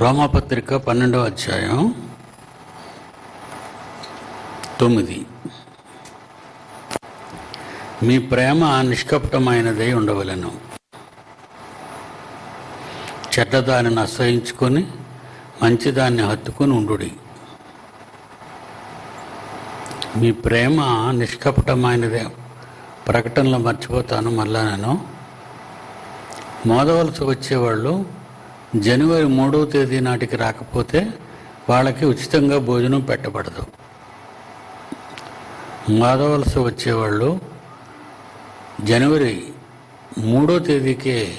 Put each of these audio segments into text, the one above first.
రోమాపత్రిక పన్నెండవ అధ్యాయం తొమ్మిది. మీ ప్రేమ నిష్కపటమైనదై ఉండవలను. చెడ్డదానిని అసహించుకొని మంచిదాన్ని హత్తుకొని ఉండుడి. మీ ప్రేమ నిష్కపటమైనదే. ప్రకటనలో మర్చిపోతాను మళ్ళా నేను. మోదవలసి వచ్చేవాళ్ళు జనవరి మూడవ తేదీ నాటికి రాకపోతే వాళ్ళకి ఉచితంగా భోజనం పెట్టబడదు. మాధవలస వచ్చేవాళ్ళు జనవరి మూడో తేదీకే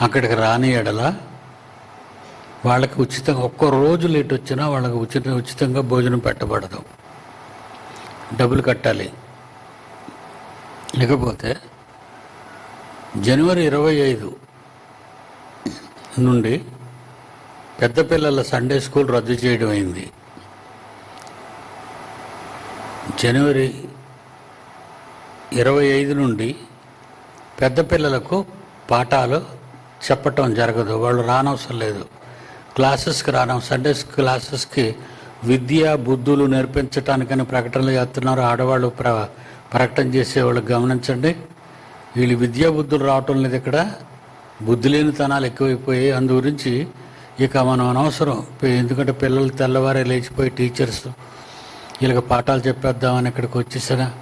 అక్కడికి రాని ఎడల వాళ్ళకి ఉచితంగా ఒక్క రోజు లేట్ వచ్చినా వాళ్ళకి ఉచిత ఉచితంగా భోజనం పెట్టబడదు. డబ్బులు కట్టాలి. లేకపోతే జనవరి ఇరవై ఐదు నుండి పెద్ద పిల్లల సండే స్కూల్ రద్దు చేయడం అయింది. జనవరి ఇరవై ఐదు నుండి పెద్ద పిల్లలకు పాఠాలు చెప్పటం జరగదు. వాళ్ళు రానవసరం లేదు. క్లాసెస్కి రావడం సండే క్లాసెస్కి విద్య బుద్ధులు నేర్పించటానికని ప్రకటనలు చేస్తున్నారు. ఆడవాళ్ళు ప్ర ప్రకటన చేసేవాళ్ళు గమనించండి. వీళ్ళు విద్యా బుద్ధులు రావటం లేదు ఇక్కడ. బుద్ధి లేనితనాలు ఎక్కువైపోయి ఎక్కువైపోయాయి అందు గురించి ఇక మనం అనవసరం. ఎందుకంటే పిల్లలు తెల్లవారే లేచిపోయి టీచర్స్ వీళ్ళకి పాఠాలు చెప్పేద్దామని ఇక్కడికి వచ్చేసినా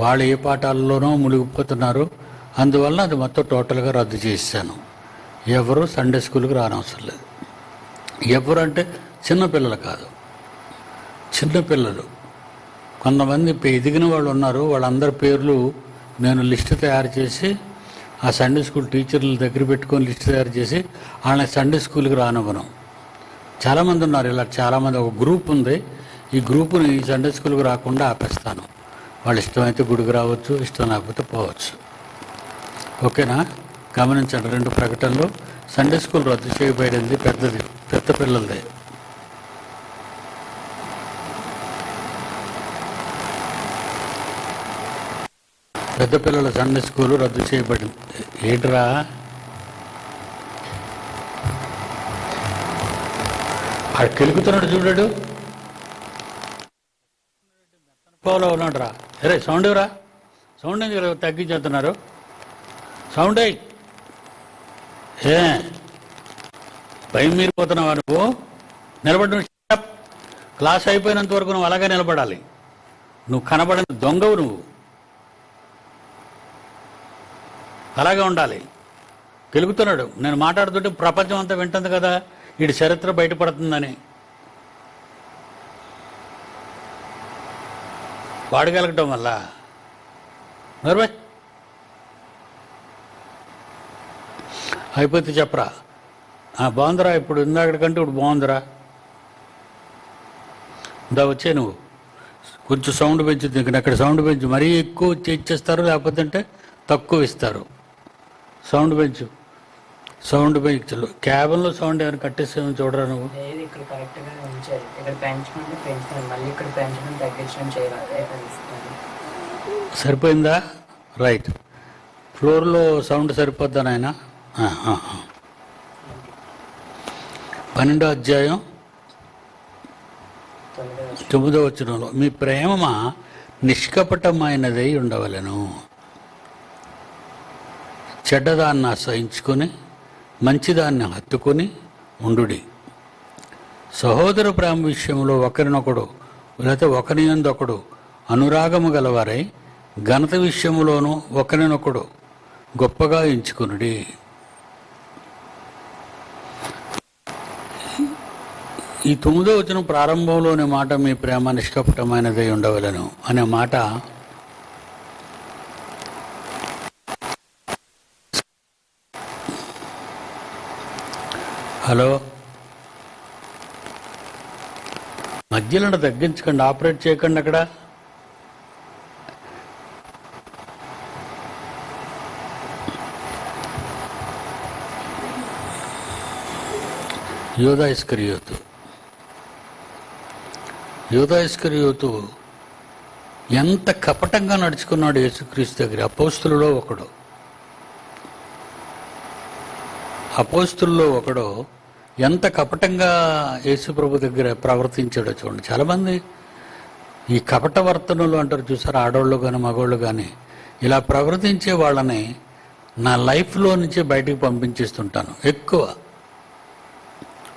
వాళ్ళు ఏ పాఠాల్లోనో మునిగిపోతున్నారు. అందువల్ల అది మొత్తం టోటల్గా రద్దు చేశాను. ఎవరు సండే స్కూల్కి రానవసరం లేదు. ఎవరు అంటే చిన్నపిల్లలు కాదు. చిన్నపిల్లలు కొంతమంది ఎదిగిన వాళ్ళు ఉన్నారు. వాళ్ళందరి పేర్లు నేను లిస్ట్ తయారు చేసి ఆ సండే స్కూల్ టీచర్లు దగ్గర పెట్టుకొని లిస్ట్ తయారు చేసి వాళ్ళని సండే స్కూల్కి రానివ్వను. చాలామంది ఉన్నారు ఇలా చాలామంది ఒక గ్రూప్ ఉంది. ఈ గ్రూపుని సండే స్కూల్కి రాకుండా ఆపేస్తాను. వాళ్ళు ఇష్టమైతే గుడికి రావచ్చు ఇష్టం లేకపోతే పోవచ్చు. ఓకేనా? గమనించండి రెండు ప్రకటనలు. సండే స్కూల్ రద్దు చేయబడింది పెద్దది పెద్ద పిల్లలదే. పెద్ద పిల్లల సండే స్కూలు రద్దు చేయబడింది ఏట్రా? అక్కడ కెలుకుతున్నాడు చూడాడు? పోలో ఉన్నాడు రా అరే సౌండ్ రా సౌండ్ ఎందుకు తగ్గించేస్తున్నారు? సౌండ్ అయ్యి ఏ భయం మీరిపోతున్నావా నువ్వు? నిలబడి క్లాస్ అయిపోయినంత వరకు నువ్వు అలాగే నిలబడాలి. నువ్వు కనబడిన దొంగవు నువ్వు. అలాగే ఉండాలి. గెలుగుతున్నాడు నేను మాట్లాడుతుంటే ప్రపంచం అంతా వింటుంది కదా వీడి చరిత్ర బయటపడుతుందని. వాడగలగటం వల్ల. మరి అయిపోతే చెప్పరా. ఆ, బాగుందిరా ఇప్పుడు ఇందాకటికంటే ఇప్పుడు బాగుందిరా ఇందా వచ్చే నువ్వు. కొంచెం సౌండ్ పెంచు ఇక్కడ అక్కడ సౌండ్ పెంచు. మరీ ఎక్కువ ఇచ్చేస్తారు లేకపోతే అంటే తక్కువ ఇస్తారు. సౌండ్ పెంచు సౌండ్ పెంచు క్యాబిన్లో సౌండ్ ఏమైనా కట్టేసేమో చూడరా నువ్వు? ఇక్కడ ఉంచారు. పెంచుతాను మళ్ళీ ఇక్కడ పెంచడం తగ్గించడం చేయాలి. సరిపోయిందా? రైట్. ఫ్లోర్లో సౌండ్ సరిపోద్దా నాయన? పన్నెండో అధ్యాయం తొమ్మిది వచనంలో మీ ప్రేమ నిష్కపటమైనదై ఉండవలను. చెడ్డదాన్ని ఆశ్రయించుకొని మంచిదాన్ని హత్తుకొని ఉండుడి. సహోదర ప్రేమ విషయంలో ఒకరినొకడు లేకపోతే ఒకరి అనురాగము గలవారై ఘనత విషయంలోనూ ఒకరినొకడు గొప్పగా ఎంచుకునుడి. ఈ తొమ్మిదో వచ్చిన ప్రారంభంలోని మాట మీ ప్రేమ నిష్కపటమైనదై ఉండవలను అనే మాట హలో. మధ్యలో తగ్గించకండి ఆపరేట్ చేయకండి అక్కడ. యోధా ఇస్కరియోతు. యోధా ఇస్కరియోతు ఎంత కపటంగా నడుచుకున్నాడు యేసుక్రీస్తు దగ్గర. అపోస్తులలో ఒకడు. అపోస్తుల్లో ఒకడు ఎంత కపటంగా యేసుప్రభు దగ్గర ప్రవర్తించాడో చూడండి. చాలామంది ఈ కపట వర్తనలు అంటారు చూసారు ఆడవాళ్ళు కానీ మగవాళ్ళు కానీ ఇలా ప్రవర్తించే వాళ్ళని నా లైఫ్లో నుంచి బయటికి పంపించేస్తుంటాను ఎక్కువ.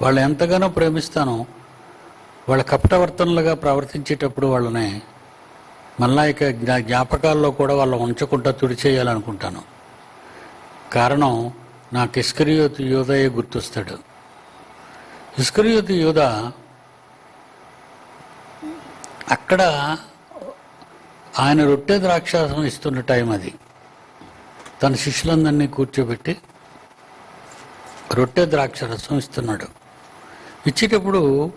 వాళ్ళు ఎంతగానో ప్రేమిస్తానో వాళ్ళ కపటవర్తనలుగా ప్రవర్తించేటప్పుడు వాళ్ళని మళ్ళా ఇక జ్ఞా- జ్ఞాపకాల్లో కూడా వాళ్ళు ఉంచకుండా తుడిచేయాలనుకుంటాను. కారణం నాకు ఇస్కరియోతు యోదయ్య గుర్తొస్తాడు. ఇస్కరియోతు యోధ. అక్కడ ఆయన రొట్టె ద్రాక్షాసం ఇస్తున్న టైం అది. తన శిష్యులందరినీ కూర్చోబెట్టి రొట్టె ద్రాక్షరసం ఇస్తున్నాడు. ఇచ్చేటప్పుడు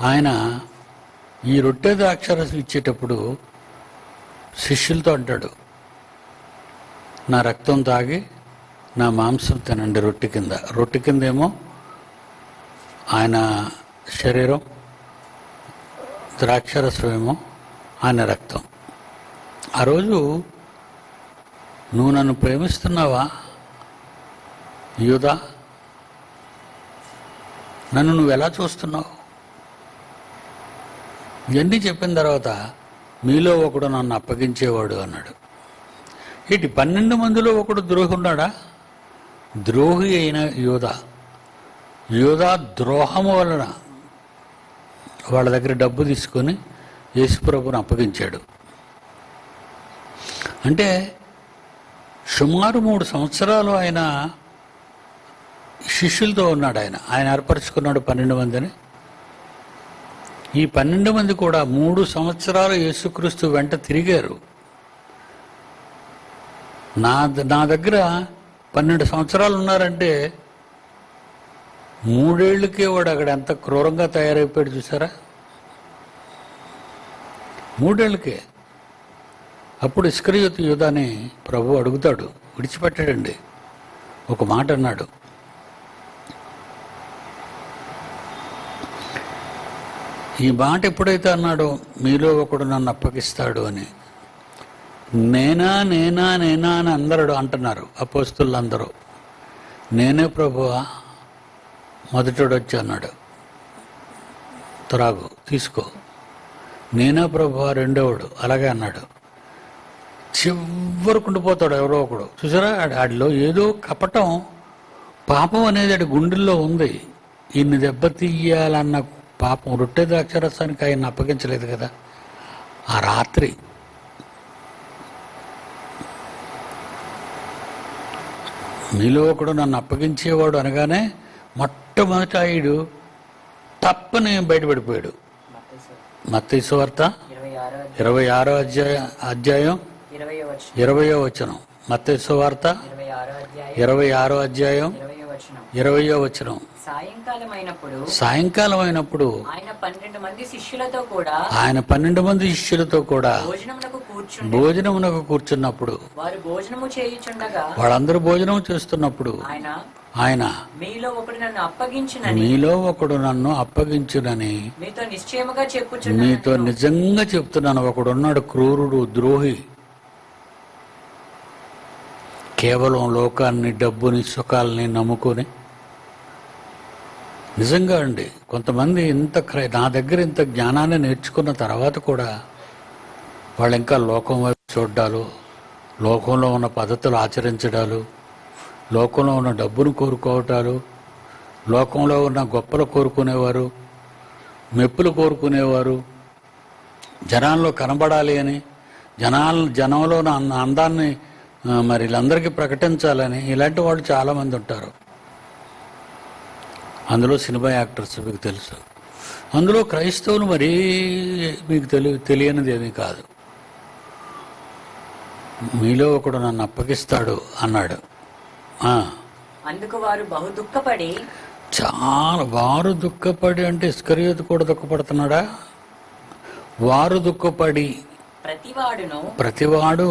ఆయన ఈ రొట్టె ద్రాక్షరసం ఇచ్చేటప్పుడు శిష్యులతో అంటాడు నా రక్తం తాగి నా మాంసం తినండి రొట్టె కింద. రొట్టె కిందేమో ఆయన శరీరం ద్రాక్షరసమేమో ఆయన రక్తం. ఆ రోజు నువ్వు నన్ను ప్రేమిస్తున్నావా? యూదా నన్ను నువ్వు ఎలా చూస్తున్నావు? ఇవన్నీ చెప్పిన తర్వాత మీలో ఒకడు నన్ను అప్పగించేవాడు అన్నాడు. ఇటు పన్నెండు మందిలో ఒకడు ద్రోహి ఉన్నాడా ద్రోహి అయిన యోధ యూదా ద్రోహము వలన వాళ్ళ దగ్గర డబ్బు తీసుకొని యేసుప్రభుని అప్పగించాడు. అంటే సుమారు మూడు సంవత్సరాలు ఆయన శిష్యులతో ఉన్నాడు ఆయన. ఆయన ఏర్పరచుకున్నాడు పన్నెండు మందిని. ఈ పన్నెండు మంది కూడా మూడు సంవత్సరాలు యేసుక్రీస్తు వెంట తిరిగారు. నా నా దగ్గర పన్నెండు సంవత్సరాలు ఉన్నారంటే మూడేళ్ళకే వాడు అక్కడ ఎంత క్రూరంగా తయారైపోయాడు చూసారా? మూడేళ్ళకే. అప్పుడు ఇస్కరియోతు యూదాని ప్రభు అడుగుతాడు విడిచిపెట్టాడండి. ఒక మాట అన్నాడు. ఈ మాట ఎప్పుడైతే అన్నాడో మీలో ఒకడు నన్ను అప్పగిస్తాడు అని. నేనా నేనా నేనా అని అందరూ అంటున్నారు అపోస్తులందరూ. నేనే ప్రభువా? మొదటోడు వచ్చి అన్నాడు త్రాగు తీసుకో. నేనా ప్రభు? రెండోవాడు. అలాగే అన్నాడు. చివరికి ఉండిపోతాడు ఎవరో ఒకడు. చూసారా? ఆడి- ఆడిలో ఏదో కపటం పాపం అనేది ఆడి గుండెల్లో ఉంది. ఈయన్ని దెబ్బతీయాలన్న పాపం రొట్టె ద్రాక్షరసానికి ఆయన అప్పగించలేదు కదా. ఆ రాత్రి మీలో ఒకడు నన్ను అప్పగించేవాడు అనగానే మొట్ట మొట్టమొదట ఆయుడు తప్పని బయటపడిపోయాడు. మత్తయి వార్త ఇరవై ఆరో అధ్యాయ అధ్యాయం ఇరవయో వచనం. మత్తయి వార్త ఇరవై ఆరో అధ్యాయం ఇరవయో వచనం. సాయంకాలం అయినప్పుడు ఆయన పన్నెండు మంది శిష్యులతో కూడా ఆయన పన్నెండు మంది శిష్యులతో కూడా భోజనమునకు కూర్చున్నప్పుడు వారు భోజనము చేయుచుండగా వాళ్ళందరూ భోజనం చేస్తున్నప్పుడు ఆయన మీలో ఒకడు నన్ను అప్పగించునని మీలో ఒకడు నన్ను అప్పగించునని మీతో నిశ్చయముగా చెప్పుచున్నాను. మీతో నిజంగా చెప్తున్నాను. ఒకడున్నాడు క్రూరుడు ద్రోహి. కేవలం లోకాన్ని డబ్బుని సుఖాలని నమ్ముకొని. నిజంగా అండి కొంతమంది ఇంత క్రై నా దగ్గర ఇంత జ్ఞానాన్ని నేర్చుకున్న తర్వాత కూడా వాళ్ళు ఇంకా లోకం వైపు చూడ్డాలు లోకంలో ఉన్న పద్ధతులు ఆచరించడాలు లోకంలో ఉన్న డబ్బును కోరుకోవటాలు లోకంలో ఉన్న గొప్పలు కోరుకునేవారు మెప్పులు కోరుకునేవారు జనాల్లో కనబడాలి అని జనాల జనంలో ఉన్న అంద- అందాన్ని మరి వీళ్ళందరికీ ప్రకటించాలని ఇలాంటి వాళ్ళు చాలామంది ఉంటారు. అందులో సినిమా యాక్టర్స్ మీకు తెలుసు. అందులో క్రైస్తవులు మరీ మీకు తెలి తెలియనిది ఏమీ కాదు. మీలో ఒకడు నన్ను అప్పగిస్తాడు అన్నాడు. అందుకు వారు బహు దుఃఖపడి చాలా వారు దుఃఖపడి అంటే ఇస్కరియోతు కూడా దుఃఖపడుతున్నాడా? వారు దుఃఖపడి ప్రతివాడును ప్రతివాడు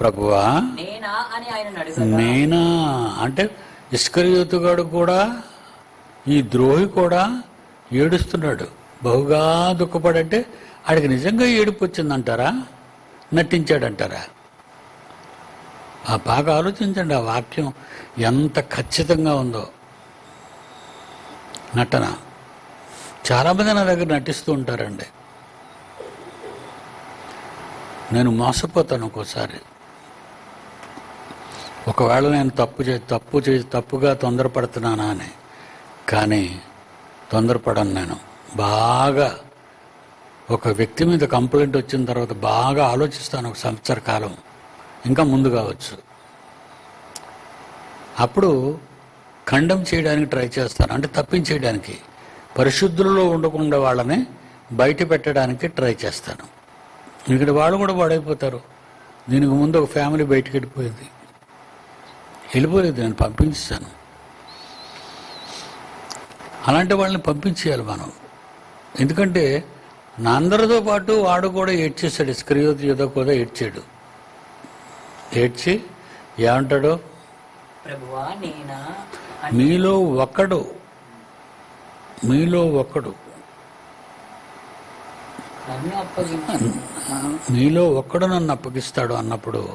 ప్రభువా నేనా అంటే ఇస్కరియోతుగాడు కూడా ఈ ద్రోహి కూడా ఏడుస్తున్నాడు. బహుగా దుఃఖపడంటే ఆడికి నిజంగా ఏడుపు వచ్చిందంటారా? నటించాడంటారా? బాగా ఆలోచించండి ఆ వాక్యం ఎంత ఖచ్చితంగా ఉందో. నటన. చాలామంది నా దగ్గర నటిస్తూ ఉంటారండి. నేను మోసపోతాను ఒక్కోసారి. ఒకవేళ నేను తప్పు చే తప్పు చే తప్పుగా తొందరపడుతున్నానా అని. కానీ తొందరపడను నేను. బాగా ఒక వ్యక్తి మీద కంప్లైంట్ వచ్చిన తర్వాత బాగా ఆలోచిస్తాను ఒక సంవత్సర కాలం ఇంకా ముందు కావచ్చు. అప్పుడు ఖండం చేయడానికి ట్రై చేస్తాను అంటే తప్పించేయడానికి. పరిశుద్ధులలో ఉండకుండా వాళ్ళని బయట పెట్టడానికి ట్రై చేస్తాను ఇక్కడ వాళ్ళు కూడా పాడైపోతారు. దీనికి ముందు ఒక ఫ్యామిలీ బయటకు వెళ్ళిపోయింది. వెళ్ళిపోలేదు నేను పంపించాను. అలాంటి వాళ్ళని పంపించేయాలి మనం. ఎందుకంటే నా అందరితో పాటు వాడు కూడా ఏడ్చేశాడు. స్క్రీయోతి యుధ కూడా ఏడ్చాడు. ఏడ్చి ఏమంటాడు? ప్రభువా నేనా? అని మీలో ఒక్కడు మీలో ఒక్కడు మీలో ఒక్కడు నన్ను అప్పగిస్తాడు అన్నప్పుడు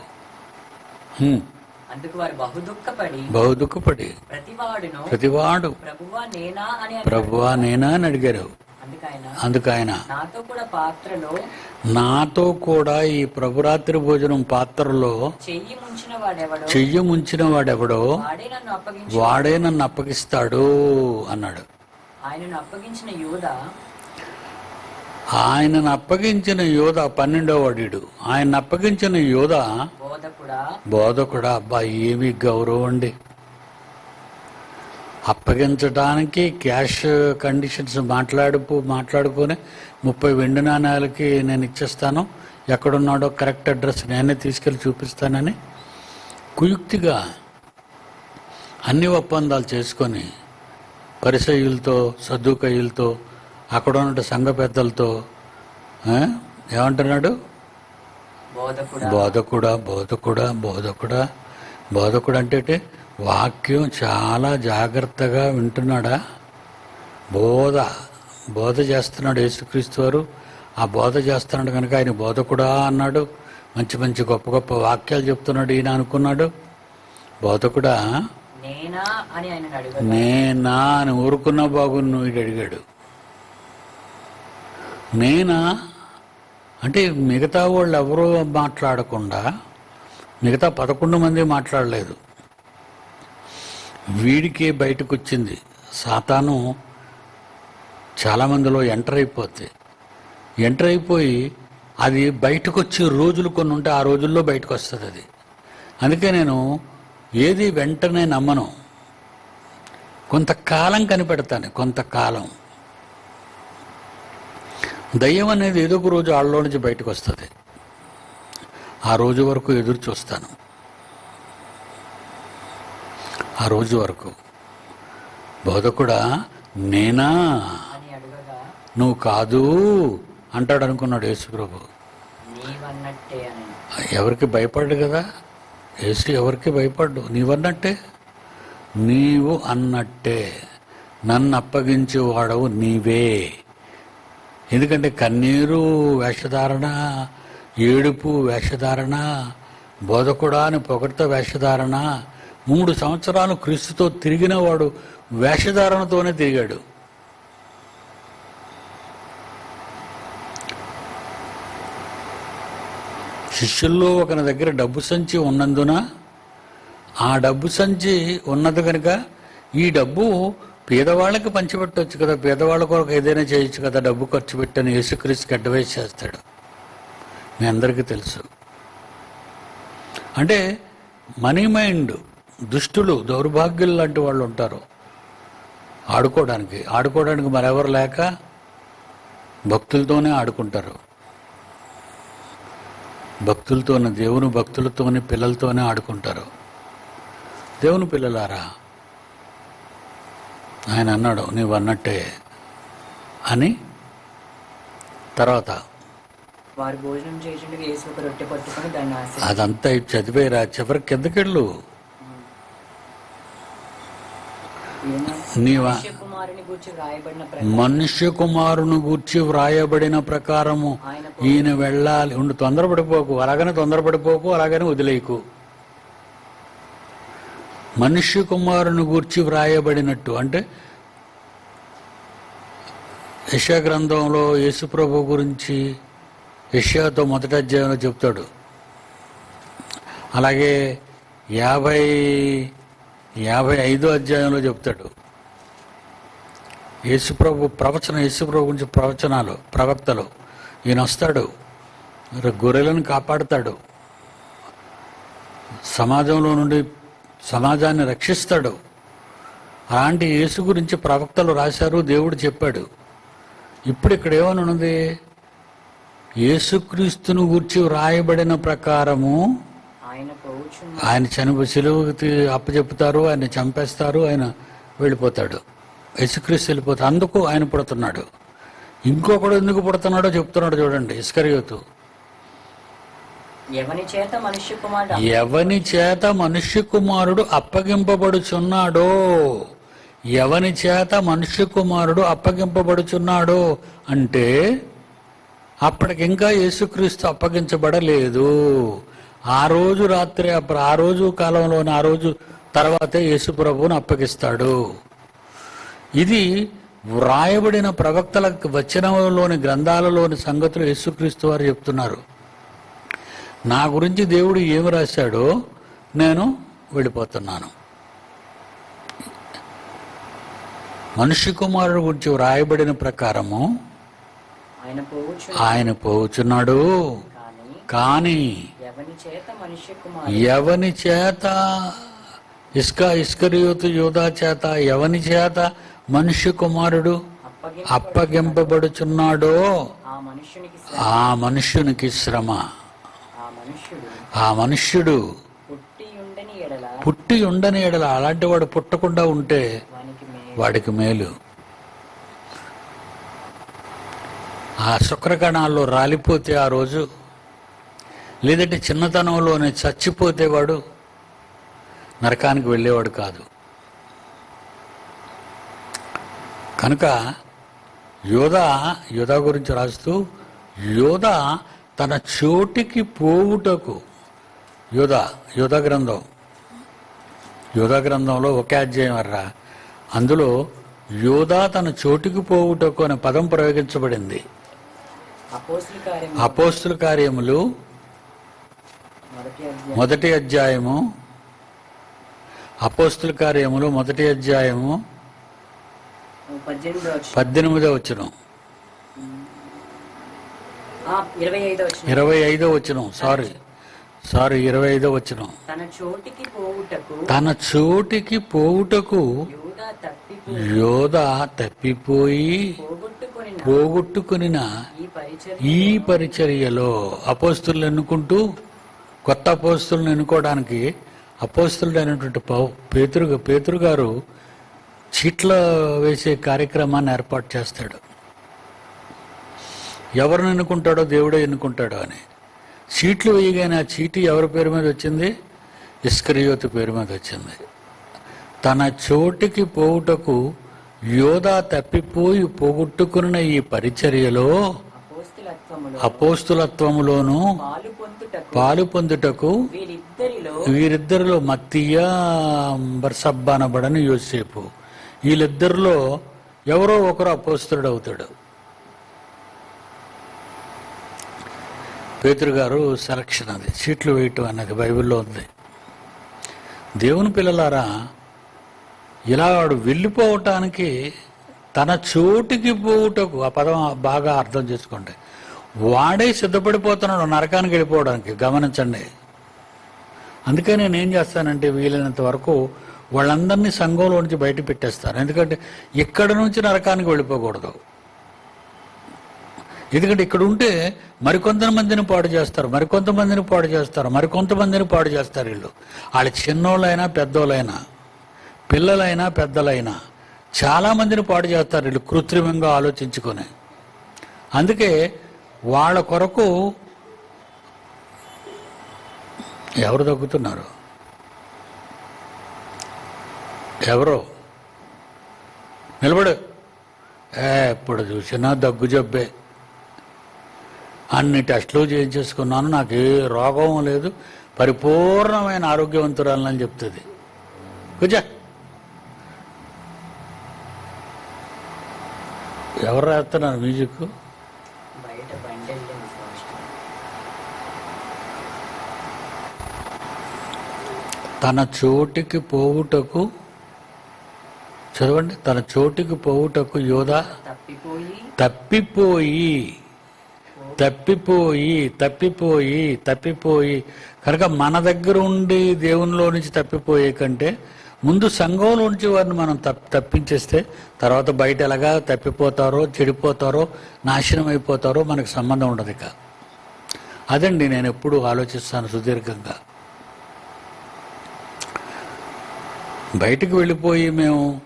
బహు దుఃఖపడి ప్రతివాడు ప్రభువా నేనా అని అన్నాడు. ప్రభువా నేనా అని అడిగారు. అందుకు ఆయన నాతో కూడా పాత్రలో నాతో కూడా ఈ ప్రభురాత్రి భోజనం పాత్రలో చెయ్యి ముంచిన వాడెవడో వాడే నన్ను అప్పగిస్తాడు అన్నాడు. ఆయనను అప్పగించిన యూద ఆయనను అప్పగించిన యోధ పన్నెండో వాడు ఆయన అప్పగించిన యోధ బోధకుడా? బోధకుడా? అబ్బా ఏమి గౌరవం అండి. అప్పగించడానికి క్యాష్ కండిషన్స్ మాట్లాడుకు మాట్లాడుకొని ముప్పై వెండి నాణ్యాలకి నేను ఇచ్చేస్తాను. ఎక్కడున్నాడో కరెక్ట్ అడ్రస్ నేనే తీసుకెళ్ళి చూపిస్తానని కుయుక్తిగా అన్ని ఒప్పందాలు చేసుకొని పరిసయులతో సద్దుకయ్యులతో అక్కడ ఉన్న సంఘ పెద్దలతో ఏమంటున్నాడు? బోధకుడా. బోధకుడా బోధకుడా బోధకుడా బోధకుడు అంటే? వాక్యం చాలా జాగ్రత్తగా వింటున్నాడా? బోధ బోధ చేస్తున్నాడు యేసుక్రీస్తు వారు. ఆ బోధ చేస్తున్నాడు కనుక ఆయన బోధకుడా అన్నాడు. మంచి మంచి గొప్ప గొప్ప వాక్యాలు చెప్తున్నాడు ఈయన అనుకున్నాడు. బోధకుడా? నేనా అని ఊరుకున్నా బాగున్ను వీడు అడిగాడు. నేనా? అంటే మిగతా వాళ్ళు ఎవరూ మాట్లాడకుండా మిగతా పదకొండు మంది మాట్లాడలేదు. వీడికే బయటకు వచ్చింది సాతాను చాలామందిలో ఎంటర్ అయిపోతే. ఎంటర్ అయిపోయి అది బయటకు వచ్చే రోజులు కొన్ని ఉంటే ఆ రోజుల్లో బయటకు వస్తుంది అది అందుకే నేను ఏది వెంటనే నమ్మను. కొంతకాలం కనిపెడతాను కొంతకాలం. దయ్యం అనేది ఏదో ఒక రోజు ఆళ్ళలో నుంచి బయటకు వస్తుంది ఆ రోజు వరకు ఎదురు చూస్తాను. ఆ రోజు వరకు. బోధకుడా నేనా? నువ్వు కాదు అంటాడు అనుకున్నాడు యేసుప్రభు. ఎవరికి భయపడ్డు కదా? యేసు ఎవరికి భయపడ్డు? నీవన్నట్టే? నీవు అన్నట్టే. నన్ను అప్పగించేవాడవు నీవే. ఎందుకంటే కన్నీరు వేషధారణ ఏడుపు వేషధారణ బోధకుడా అని పొగడ్త వేషధారణ మూడు సంవత్సరాలు క్రీస్తుతో తిరిగిన వాడు వేషధారణతోనే తిరిగాడు. శిష్యుల్లో ఒకరి దగ్గర డబ్బు సంచి ఉన్నందున ఆ డబ్బు సంచి ఉన్నది కనుక ఈ డబ్బు పేదవాళ్ళకి పంచిపెట్టవచ్చు కదా పేదవాళ్ళ కొరకు ఏదైనా చేయొచ్చు కదా డబ్బు ఖర్చు పెట్టని యేసుక్రీస్తుకి అడ్వైస్ చేస్తాడు. మీ అందరికీ తెలుసు. అంటే మనీ మైండ్ దుష్టులు దౌర్భాగ్యులు లాంటి వాళ్ళు ఉంటారు. ఆడుకోవడానికి. ఆడుకోవడానికి మరెవరు లేక భక్తులతోనే ఆడుకుంటారు. భక్తులతోనే దేవుని భక్తులతోనే పిల్లలతోనే ఆడుకుంటారు. దేవుని పిల్లలారా ఆయన అన్నాడు నీవు అన్నట్టే అని తర్వాత వారు భోజనం చేసిండగా యేసు ఒక రొట్టె పట్టుకొని దాన్ని ఆశ అదంతా చదివేరా చివరి కిందకెళ్ళు. నీవా? మనుష్య కుమారుని గూర్చి వ్రాయబడిన ప్రకారము ఈయన వెళ్ళాలి. ఉండు తొందరపడిపోకు. అలాగనే తొందరపడిపోకు అలాగనే వదిలేయకు. మనుష్య కుమారుని గూర్చి వ్రాయబడినట్టు అంటే యశా గ్రంథంలో యేసుప్రభు గురించి యశాతో మొదటి అధ్యాయంలో చెప్తాడు. అలాగే యాభై యాభై ఐదో అధ్యాయంలో చెప్తాడు. యేసుప్రభు ప్రవచన యేసుప్రభు గురించి ప్రవచనాలు ప్రవక్తలు. ఈయన వస్తాడు గొర్రెలను కాపాడుతాడు. సమాజంలో నుండి సమాజాన్ని రక్షిస్తాడు. అలాంటి యేసు గురించి ప్రవక్తలు రాశారు దేవుడు చెప్పాడు. ఇప్పుడు ఇక్కడ ఏమని ఉన్నది యేసుక్రీస్తును గురించి వ్రాయబడిన ప్రకారము ఆయన పోవచ్చు ఆయన చనిపో సిలువకి అప్పచెప్పుతారు ఆయన చంపేస్తారు ఆయన వెళ్ళిపోతాడు. యేసుక్రీస్తు వెళ్ళిపోతాడు అందుకు ఆయన పుడుతున్నాడు. ఇంకొకడు ఎందుకు పుడుతున్నాడో చెప్తున్నాడు చూడండి ఇస్కరియోతు. ఎవని చేత మనుష్య కుమారుడు ఎవని చేత మనుష్య కుమారుడు అప్పగింపబడుచున్నాడో? ఎవని చేత మనుష్య కుమారుడు అప్పగింపబడుచున్నాడో? అంటే అప్పటికింకా యేసుక్రీస్తు అప్పగించబడలేదు. ఆ రోజు రాత్రి అప్పుడు ఆ రోజు కాలంలోని ఆ రోజు తర్వాతే యేసు ప్రభువును అప్పగిస్తాడు. ఇది వ్రాయబడిన ప్రవక్తల వచనంలోని గ్రంథాలలోని సంగతులు యేసుక్రీస్తు వారు చెప్తున్నారు. నా గురించి దేవుడు ఏమి రాశాడో నేను వెళ్ళిపోతున్నాను. మనుష్య కుమారుడు గురించి వ్రాయబడిన ప్రకారము ఆయన పోచున్నాడు కానీ ఎవని చేత? ఇస్క ఇస్కరియోతు యోధా చేత? ఎవని చేత? మనుష్య కుమారుడు అప్పగింప అప్పగింపబడుచున్నాడో ఆ మనుష్యునికి శ్రమ. ఆ మనుష్యుడు పుట్టి ఉండని ఎడల అలాంటి వాడు పుట్టకుండా ఉంటే వాడికి మేలు. ఆ శుక్రకణాల్లో రాలిపోతే ఆ రోజు లేదంటే చిన్నతనంలోనే చచ్చిపోతే వాడు నరకానికి వెళ్ళేవాడు కాదు. కనుక యోధ యోధ గురించి రాస్తూ యోధ తన చోటికి పోవుటకు యోధ యోధ గ్రంథం యోధ గ్రంథంలో ఒకే అధ్యాయం వర్రా అందులో యోధా తన చోటికి పోవుటకు అనే పదం ప్రయోగించబడింది. అపోస్తుల కార్యం అపోస్తుల కార్యములు మొదటి అధ్యాయము అపోస్తుల కార్యములు మొదటి అధ్యాయము పద్దెనిమిది ఇరవై ఐదో వచ్చిన. ఇరవై ఐదో వచనం సారీ సారీ ఇరవై ఐదో వచనం. తన చోటికి పోవుటకు యోధ తప్పిపోయి పోగొట్టుకొని పోగొట్టుకునిన ఈ పరిచర్యలో అపోస్తులను ఎన్నుకుంటూ కొత్త అపోస్తులను ఎన్నుకోవడానికి అపోస్తులుడు అయినటువంటి పౌ పేతురు పేతురు గారు చీట్ల వేసే కార్యక్రమాన్ని ఏర్పాటు చేస్తాడు. ఎవరిని ఎన్నుకుంటాడో దేవుడే ఎన్నుకుంటాడో అని. చీట్లు వేయగానే ఆ చీటి ఎవరి పేరు మీద వచ్చింది? ఇస్కరియోతు పేరు మీద వచ్చింది. తన చోటికి పోవుటకు యోధా తప్పిపోయి పోగొట్టుకున్న ఈ పరిచర్యలో అపోస్తులత్వములో అపోస్తులత్వములోను పాలు పొందుటకు వీరిద్దరిలో మత్తియ బర్సబ్బ అనబడని యోసేపు. వీళ్ళిద్దరిలో ఎవరో ఒకరు అపోస్తుడు అవుతాడు. పేతురు గారు సెలక్షన్ అది సీట్లు వేయటం అన్నది బైబిల్లో ఉంది. దేవుని పిల్లలారా ఇలా వాడు వెళ్ళిపోవటానికి తన చోటికి పోవుటకు ఆ పదం బాగా అర్థం చేసుకోండి. వాడే సిద్ధపడిపోతున్నాడు నరకానికి వెళ్ళిపోవడానికి గమనించండి. అందుకే నేను ఏం చేస్తానంటే వీలైనంత వరకు వాళ్ళందరినీ సంఘంలో నుంచి బయట పెట్టేస్తారు. ఎందుకంటే ఇక్కడ నుంచి నరకానికి వెళ్ళిపోకూడదు. ఎందుకంటే ఇక్కడ ఉంటే మరికొంతమందిని పాడు చేస్తారు మరికొంతమందిని పాడు చేస్తారు మరికొంతమందిని పాడు చేస్తారు వీళ్ళు. వాళ్ళు చిన్నోళ్ళైనా పెద్దోళ్ళైనా పిల్లలైనా పెద్దలైనా చాలామందిని పాడు చేస్తారు వీళ్ళు కృత్రిమంగా ఆలోచించుకొని. అందుకే వాళ్ళ కొరకు ఎవరు తగ్గుతున్నారు? ఎవరు? నిలబడు. ఏ ఎప్పుడు చూసినా దగ్గు జబ్బే. అన్ని టెస్టులు చేయించేసుకున్నాను. నాకు ఏ రోగం లేదు. పరిపూర్ణమైన ఆరోగ్యవంతురాలని చెప్తుంది. కూర్చో. ఎవరు రాస్తున్నారు మ్యూజిక్? తన చోటికి పోవుటకు చదవండి. తన చోటికి పోవుటకు యోధ తప్పిపోయి తప్పిపోయి తప్పిపోయి తప్పిపోయి తప్పిపోయి. కనుక మన దగ్గర ఉండి దేవునిలో నుంచి తప్పిపోయే కంటే ముందు సంఘంలో నుంచి వారిని మనం తప్ తప్పించేస్తే తర్వాత బయట ఎలాగా తప్పిపోతారో చెడిపోతారో నాశనం అయిపోతారో మనకు సంబంధం ఉండదు ఇక. అదండి నేను ఎప్పుడు ఆలోచిస్తాను సుదీర్ఘంగా. బయటికి వెళ్ళిపోయి మేము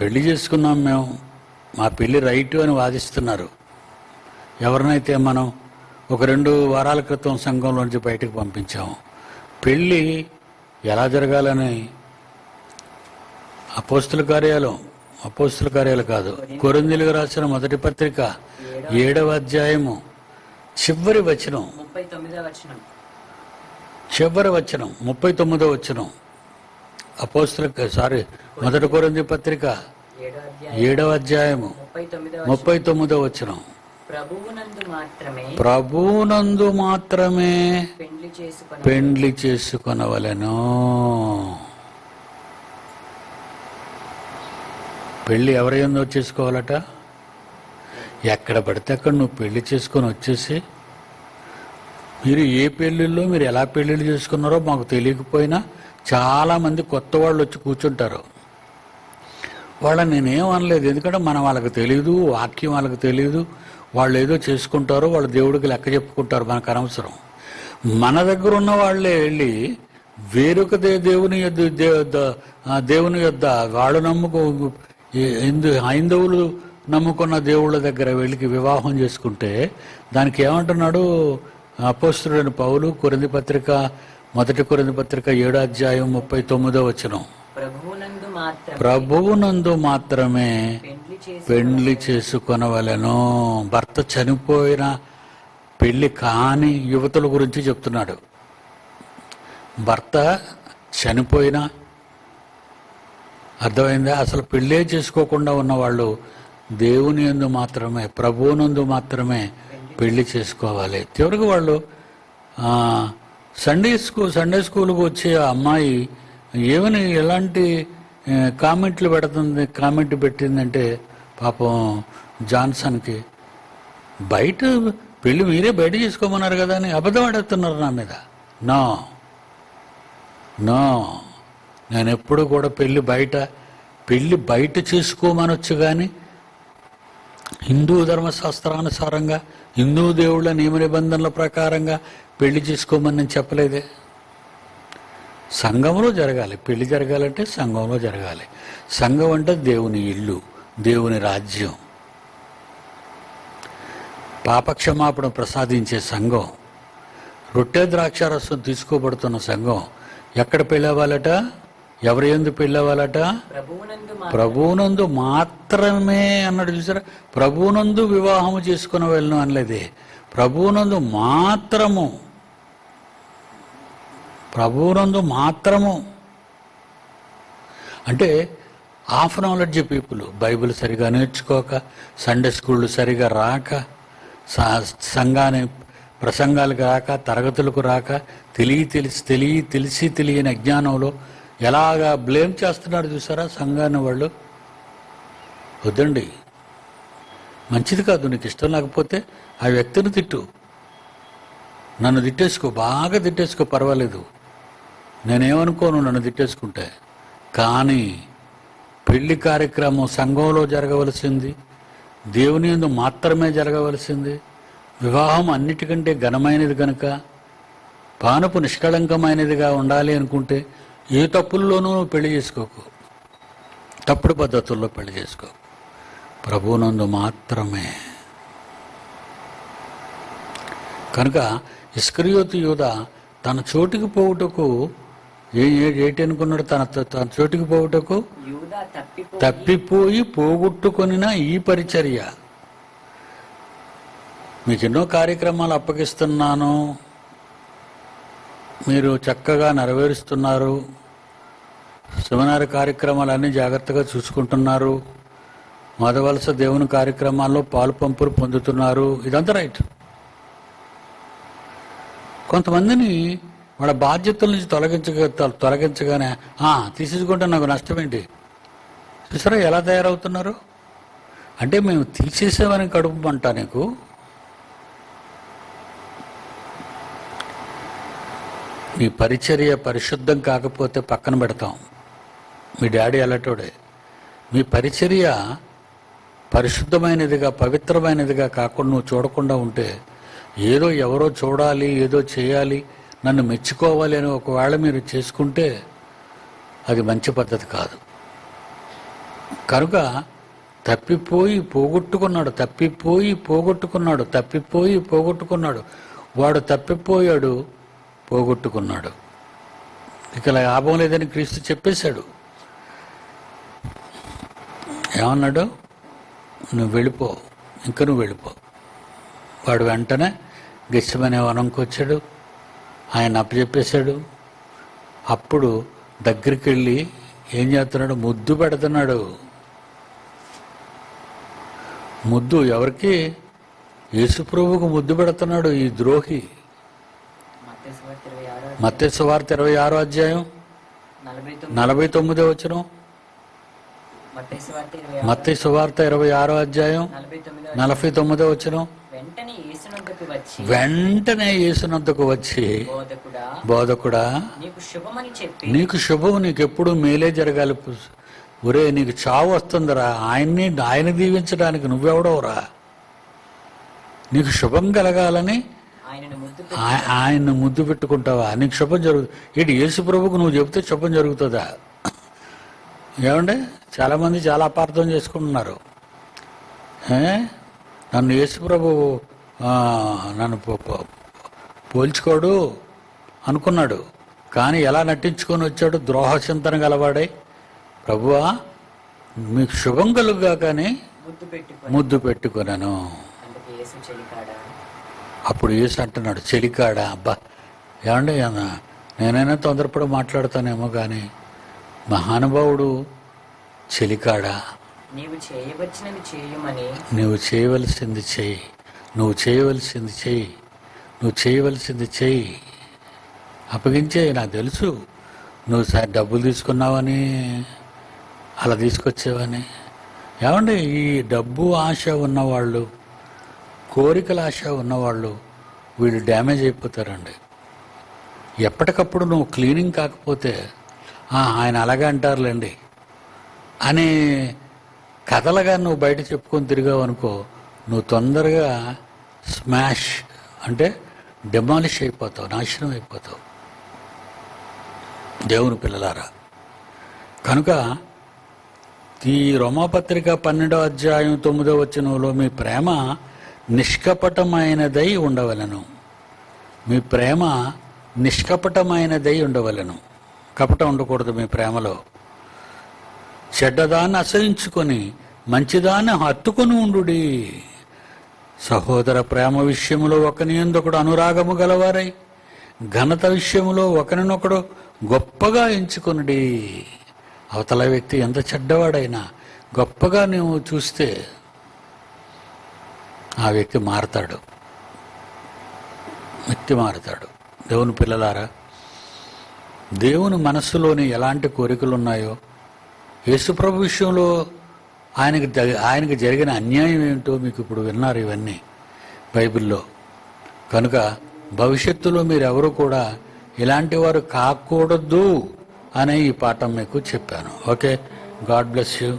పెళ్ళి చేసుకున్నాం మేము. మా పెళ్ళి రైటు అని వాదిస్తున్నారు. ఎవరినైతే మనం ఒక రెండు వారాల క్రితం సంఘంలోంచి బయటకు పంపించాము. పెళ్ళి ఎలా జరగాలని అపోస్తుల కార్యాలు అపోస్తుల కార్యాలు కాదు కొరిందులకు రాసిన మొదటి పత్రిక ఏడవ అధ్యాయము చివరి వచనం. చివరి వచనం ముప్పై తొమ్మిదో వచనం. అపోస్తుల సారీ మొదటి కొరింది పత్రిక ఏడవ అధ్యాయము ముప్పై తొమ్మిదో వచనం. ప్రభువునందు మాత్రమే పెండ్లి చేసుకొని పెండ్లి చేసుకొనవలెను. పెళ్ళి ఎవరైందో చేసుకోవాలట ఎక్కడ పడితే అక్కడ నువ్వు పెళ్ళి చేసుకొని వచ్చేసి మీరు ఏ పెళ్ళిళ్ళు మీరు ఎలా పెళ్ళిళ్ళు చేసుకున్నారో మాకు తెలియకపోయినా చాలామంది కొత్త వాళ్ళు వచ్చి కూర్చుంటారు. వాళ్ళని నేనేం అనలేదు. ఎందుకంటే మనం వాళ్ళకి తెలియదు వాక్యం వాళ్ళకి తెలియదు వాళ్ళు ఏదో చేసుకుంటారో వాళ్ళు దేవుడికి లెక్క చెప్పుకుంటారు మనకు అనవసరం. మన దగ్గర ఉన్న వాళ్ళే వెళ్ళి వేరొక దేవుని దేవుని యొద్ద వాళ్ళు నమ్ముకో ఈ- హిందూ హైందవులు నమ్ముకున్న దేవుళ్ళ దగ్గర వెళ్ళికి వివాహం చేసుకుంటే దానికి ఏమంటున్నాడు అపోస్తుడైన పౌలు కొరింది పత్రిక మొదటి కొరింది పత్రిక ఏడో అధ్యాయం ముప్పై తొమ్మిదో వచనం. ప్రభువునందు మాత్రమే పెండ్లి చేసి పెండ్లి చేసుకొనవలెను. భర్త చనిపోయిన పెళ్ళి కాని యువతుల గురించి చెప్తున్నాడు. భర్త చనిపోయిన అర్థమైందా? అసలు పెళ్ళే చేసుకోకుండా ఉన్నవాళ్ళు దేవుని యందు మాత్రమే ప్రభువునందు మాత్రమే పెళ్ళి చేసుకోవాలి. చివరికి వాళ్ళు సండే స్కూల్ సండే స్కూల్కి వచ్చే ఆ అమ్మాయి ఏమని ఎలాంటి కామెంట్లు పెడుతుంది కామెంట్ పెట్టిందంటే పాపం జాన్సన్కి బయట పెళ్ళి మీరే బయట చేసుకోమన్నారు కదా అని అబద్ధం ఆడేస్తున్నారు నా మీద. నో. నో. నేను ఎప్పుడు కూడా పెళ్ళి బయట పెళ్ళి బయట చేసుకోమనొచ్చు కానీ హిందూ ధర్మశాస్త్రానుసారంగా హిందూ దేవుళ్ళ నియమ నిబంధనల ప్రకారంగా పెళ్ళి చేసుకోమని నేను చెప్పలేదే. సంఘంలో జరగాలి. పెళ్ళి జరగాలంటే సంఘంలో జరగాలి. సంఘం అంటే దేవుని ఇల్లు దేవుని రాజ్యం. పాపక్షమాపణ ప్రసాదించే సంఘం. రొట్టె ద్రాక్షారసం తీసుకోబడుతున్న సంఘం. ఎక్కడ పెళ్ళవాలట ఎవరి ఎందు పెళ్ళవాలట? ప్రభువునందు మాత్రమే. అన్నాడు చూసారా? ప్రభువునందు వివాహము చేసుకుని వెళ్ళను అనలేదే. ప్రభువునందు మాత్రము. ప్రభువునందు మాత్రము. అంటే హాఫ్ నాలెడ్జ్ పీపుల్ బైబిల్ సరిగా నేర్చుకోక సండే స్కూళ్ళు సరిగా రాక సంఘాన్ని ప్రసంగాలకు రాక తరగతులకు రాక తెలియ తెలిసి తెలియ తెలిసి తెలియని అజ్ఞానంలో ఎలాగా బ్లేమ్ చేస్తున్నారు చూసారా సంఘాన్ని వాళ్ళు? వద్దండి. మంచిది కాదు నీకు ఇష్టం లేకపోతే ఆ వ్యక్తిని తిట్టు. నన్ను తిట్టేసుకో బాగా తిట్టేసుకో పర్వాలేదు. నేనేమనుకోను నన్ను తిట్టేసుకుంటే. కానీ పెళ్ళి కార్యక్రమం సంఘంలో జరగవలసింది దేవుని ఎందు మాత్రమే జరగవలసింది వివాహం అన్నిటికంటే ఘనమైనది కనుక పానపు నిష్కళంకమైనదిగా ఉండాలి అనుకుంటే ఏ తప్పుల్లోనూ పెళ్ళి చేసుకోకు. తప్పుడు పద్ధతుల్లో పెళ్ళి చేసుకో ప్రభువునందు మాత్రమే. కనుక ఇస్కరియోతు యూద తన చోటికి పోవుటకు ఏ ఏటి అనుకున్నాడు? తన తన చోటికి పోవుటకు? తప్పిపోయి పోగొట్టుకొనిన ఈ పరిచర్య. మీకు ఎన్నో కార్యక్రమాలు అప్పగిస్తున్నాను. మీరు చక్కగా నెరవేరుస్తున్నారు. సెమినార్ కార్యక్రమాలన్నీ జాగ్రత్తగా చూసుకుంటున్నారు. మొదవలస దేవుని కార్యక్రమాల్లో పాలు పంపులు పొందుతున్నారు. ఇదంతా రైట్. కొంతమందిని వాళ్ళ బాధ్యతల నుంచి తొలగించగా తొలగించగానే తీసేసుకుంటే నాకు నష్టం ఏంటి చూసారా ఎలా తయారవుతున్నారు? అంటే మేము తీసేసామని అంట నీకు. మీ పరిచర్య పరిశుద్ధం కాకపోతే పక్కన పెడతాం. మీ డాడీ అలటోడే. మీ పరిచర్య పరిశుద్ధమైనదిగా పవిత్రమైనదిగా కాకుండా నువ్వు చూడకుండా ఉంటే ఏదో ఎవరో చూడాలి ఏదో చేయాలి నన్ను మెచ్చుకోవాలి అని ఒకవేళ మీరు చేసుకుంటే అది మంచి పద్ధతి కాదు. కనుక తప్పిపోయి పోగొట్టుకున్నాడు తప్పిపోయి పోగొట్టుకున్నాడు తప్పిపోయి పోగొట్టుకున్నాడు. వాడు తప్పిపోయాడు పోగొట్టుకున్నాడు. ఇక లాభం లేదని క్రీస్తు చెప్పేశాడు. ఏమన్నాడు నువ్వు వెళ్ళిపో. ఇంకా నువ్వు వెళ్ళిపో. వాడు వెంటనే గెచ్చమనే వనంకి వచ్చాడు. ఆయన అప్పచెప్పేశాడు. అప్పుడు దగ్గరికి వెళ్ళి ఏం చేస్తున్నాడు? ముద్దు పెడుతున్నాడు. ముద్దు ఎవరికి? యేసుప్రభువుకు ముద్దు పెడుతున్నాడు ఈ ద్రోహి. మత్తయి సువార్త ఇరవై ఆరో మత్తయి వార్త ఇరవై ఆరో అధ్యాయం. నలభై తొమ్మిదో వచ్చిన మత్తయి సువార్త ఇరవై ఆరో అధ్యాయం నలభై తొమ్మిది వచ్చిన వెంటనే యేసునందుకు వచ్చి బోధకుడా నీకు శుభం నీకు ఎప్పుడు మేలే జరగాలి. ఒరే నీకు చావు వస్తుందిరా. ఆయన్ని ఆయన దీవించడానికి నువ్వెవడవురా? నీకు శుభం కలగాలని ఆయనను ముద్దు ఆ- ఆయన్ని ముద్దు పెట్టుకుంటావా? నీకు శుభం జరుగు ఏంటి యేసు ప్రభుకు నువ్వు చెబితే శుభం జరుగుతుందా? ఏమండి? చాలామంది చాలా అపార్థం చేసుకుంటున్నారు? నన్ను యేసు ప్రభు ఆ, నన్ను పోల్చుకోడు అనుకున్నాడు. కానీ ఎలా నటించుకొని వచ్చాడు? ద్రోహ చింతన గలవాడై. ప్రభువా మీకు శుభం కలుగుగా కానీ ముద్దు పెట్టుకొని. ముద్దు పెట్టుకున్నాను అప్పుడు యేసు అంటున్నాడు చెలికాడా? అబ్బా ఏమండి నేనైనా తొందరపడి మాట్లాడతానేమో కానీ మహానుభావుడు చెలికాడా. నీవు చేయవలసినవి చేయమని. నువ్వు చేయవలసింది చెయ్యి నువ్వు చేయవలసింది చెయ్యి నువ్వు చేయవలసింది చెయ్యి అప్పగించే నాకు తెలుసు. నువ్వు స- డబ్బులు తీసుకున్నావని అలా తీసుకొచ్చావని. ఏమండి ఈ డబ్బు ఆశ ఉన్నవాళ్ళు కోరికల ఆశ ఉన్నవాళ్ళు వీళ్ళు డ్యామేజ్ అయిపోతారండి. ఎప్పటికప్పుడు నువ్వు క్లీనింగ్ కాకపోతే "ఆ, ఆయన అలాగే అంటారులేండి. అనే కథలుగా నువ్వు బయట చెప్పుకొని తిరిగావు అనుకో నువ్వు తొందరగా స్మాష్ అంటే డెమాలిష్ అయిపోతావు నాశనం అయిపోతావు. దేవుని పిల్లలారా కనుక ఈ రోమాపత్రిక పన్నెండో అధ్యాయం తొమ్మిదో వచనంలో మీ ప్రేమ నిష్కపటమైనదై ఉండవలను. మీ ప్రేమ నిష్కపటమైనదై ఉండవలను. కపటం ఉండకూడదు మీ ప్రేమలో. చెడ్డదాన్ని అసహించుకొని మంచిదాన్ని హత్తుకొని ఉండుడి. సహోదర ప్రేమ విషయంలో ఒకని ఎందుకడు అనురాగము గలవారై ఘనత విషయంలో ఒకరినొకడు గొప్పగా ఎంచుకొనుడి. అవతల వ్యక్తి ఎంత చెడ్డవాడైనా గొప్పగా నువ్వు చూస్తే ఆ వ్యక్తి మారతాడు. వ్యక్తి మారతాడు. దేవుని పిల్లలారా దేవుని మనస్సులోని ఎలాంటి కోరికలు ఉన్నాయో యేసుప్రభు విషయంలో ఆయనకి ఆయనకు జరిగిన అన్యాయం ఏమిటో మీకు ఇప్పుడు విన్నారు ఇవన్నీ బైబిల్లో. కనుక భవిష్యత్తులో మీరు ఎవరు కూడా ఇలాంటి వారు కాకూడదు అనే ఈ పాఠం మీకు చెప్పాను. ఓకే? God bless you.